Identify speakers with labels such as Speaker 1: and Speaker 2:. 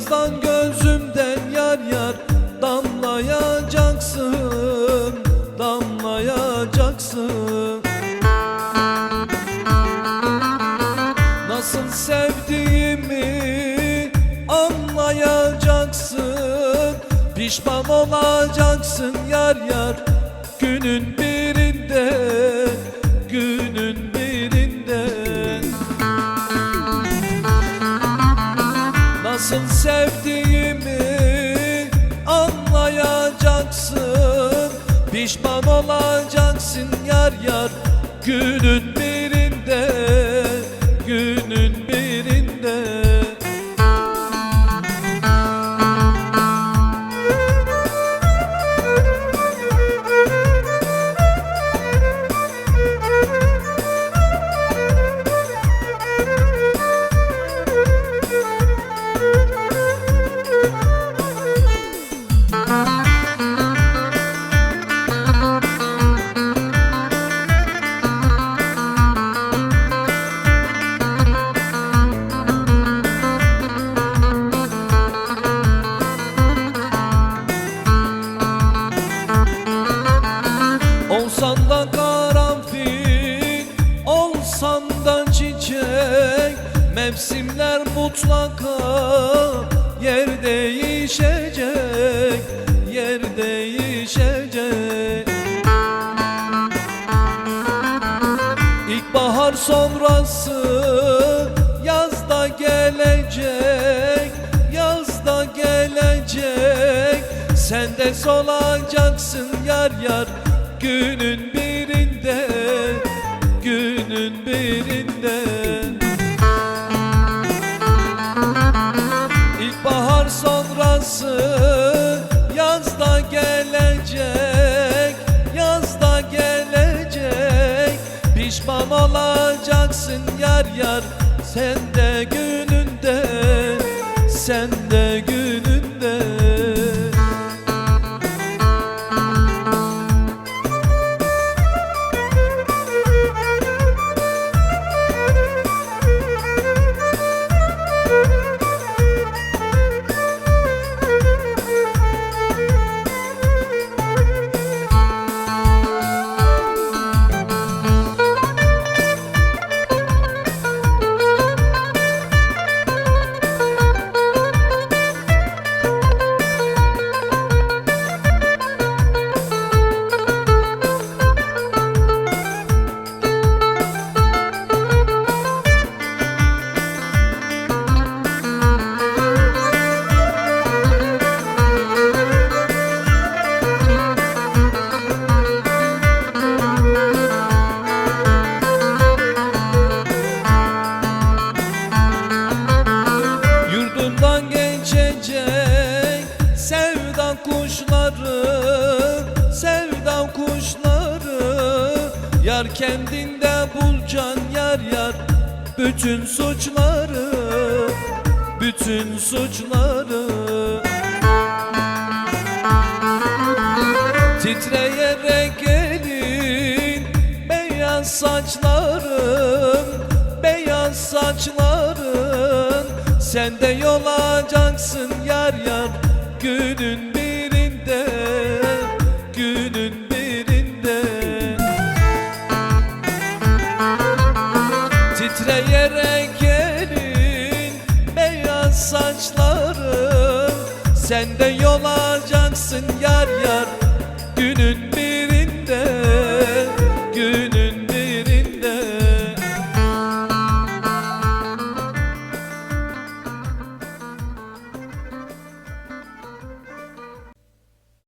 Speaker 1: Birazdan gözümden yar yar damlayacaksın Damlayacaksın. Nasıl sevdiğimi anlayacaksın Pişman olacaksın yar yar. Günün birinde Günün Nasıl sevdiğimi anlayacaksın. Pişman olacaksın yar yar Günün birinde Olsan da karanfil Olsan da çiçek. Mevsimler mutlaka Yer değişecek Yer değişecek. İlkbahar sonrası Yazda gelecek Yazda gelecek. Sen de solacaksın yar yar Günün birinde Günün birinde. İlkbahar sonrası Yazda gelecek Yazda gelecek. Pişman olacaksın yar yar Sen de gününde Sen de kuşları Sevda kuşları. Yar kendinde bulcan yar yar Bütün suçları Bütün suçları. Titreyerek gelin beyaz saçların Beyaz saçların. Sen de yolacaksın yar yar Günün gelin beyaz saçların Sen de